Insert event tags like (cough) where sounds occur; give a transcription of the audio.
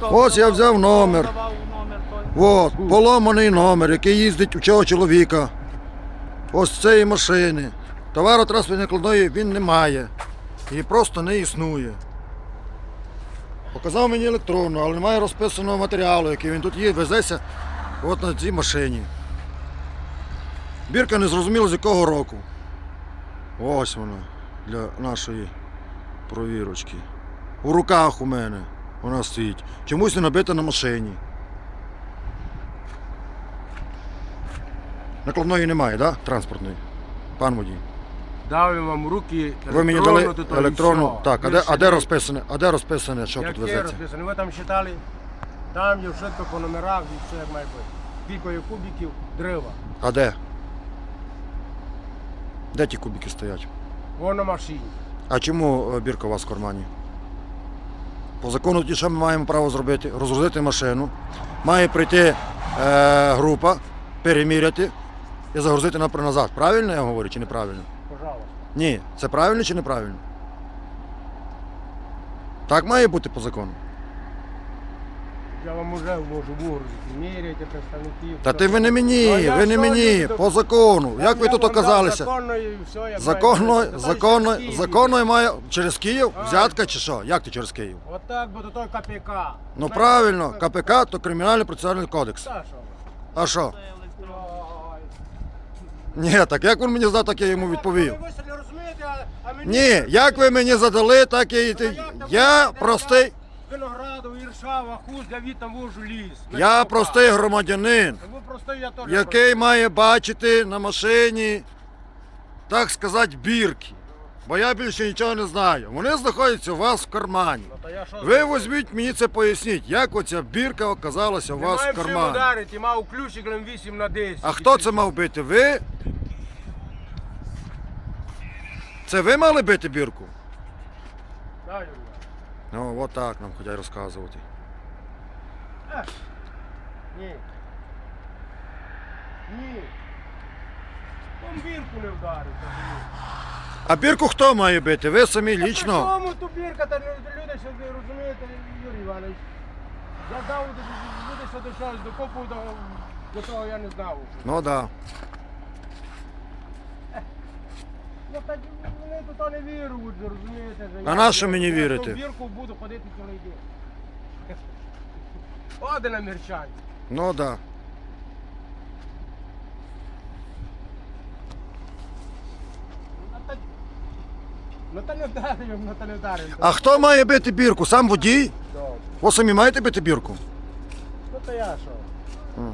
Ось я взяв номер. От, поломаний номер, який їздить у цього чоловіка. Ось з цієї машини. Товаротранспортної накладної він не має. І просто не існує. Показав мені електронну, але немає розписаного матеріалу, який він тут є, везеться от на цій машині. Бірка не зрозуміло з якого року. Ось вона для нашої провірочки. У руках у мене вона стоїть. Чомусь не набита на машині. Накладної немає, так? Да? Транспортної. Пан водій. Дав вам руки Ви мені дали то то і електронну. все. Так, а де, Більше а де ні. розписане? А де розписане, що Як тут є везеться? розписано? Ви там читали, там є швидко по номерах і все як має бути. Кількою кубиків дерева. А де? Де ті кубики стоять? Вон на машині. А чому е, бірка у вас в кармані? По закону ті, що ми маємо право зробити? Розгрузити машину. Має прийти е, група, переміряти і загрузити на назад. Правильно я говорю чи неправильно? Пожалуйста. Ні, це правильно чи неправильно? Так має бути по закону. Я вам уже можу вигрузити. Міряйте представників. Та ти ви не Ну, мені, ви не мені, по закону. Як ви тут оказалися? Законно і все, як Законно, законно, законно має через Київ взятка чи що? Як ти через Київ? Отак, бо до той КПК. Ну правильно, КПК то кримінальний процесуальний кодекс. Та що? А що? Ні, так як він мені задав, так я йому відповів. Ви не розумієте, а- а мені... Ні, як ви мені задали, так я і ти. Я простий, Іршава, я вожу ліс. Я простий громадянин, Ви простий, я теж який має бачити на машині, так сказати, бірки. Бо я більше нічого не знаю. Вони знаходяться у вас в кармані. Я що Ви візьміть мені це поясніть, як оця бірка оказалася у вас в чим кармані. ударити, мав ключик 8 на 10. А хто це мав бити? Ви? Це ви мали бити бірку? Да, Юрій. Ну, от так нам хочуть розказувати. Ні. Ні. Бомбірку не вдарив. А бірку хто має бити? Ви самі Лічно. Чому ту бірка, та люди, що ви розумієте, Юрій Іванович. Я дав люди, що до чогось докопав, до, до того я не знав. Ну так. Да. Ну вони тут не вірують, розумієте. А я- на що мені я вірити? в бірку буду ходити цілий день. (laughs) Оде на мірчанці. Ну так. Да. Ну та- Ну не вдарив, ну та не вдарив. А хто має бити бірку? Сам водій? Ви самі маєте бити бірку? Ну то я що? М.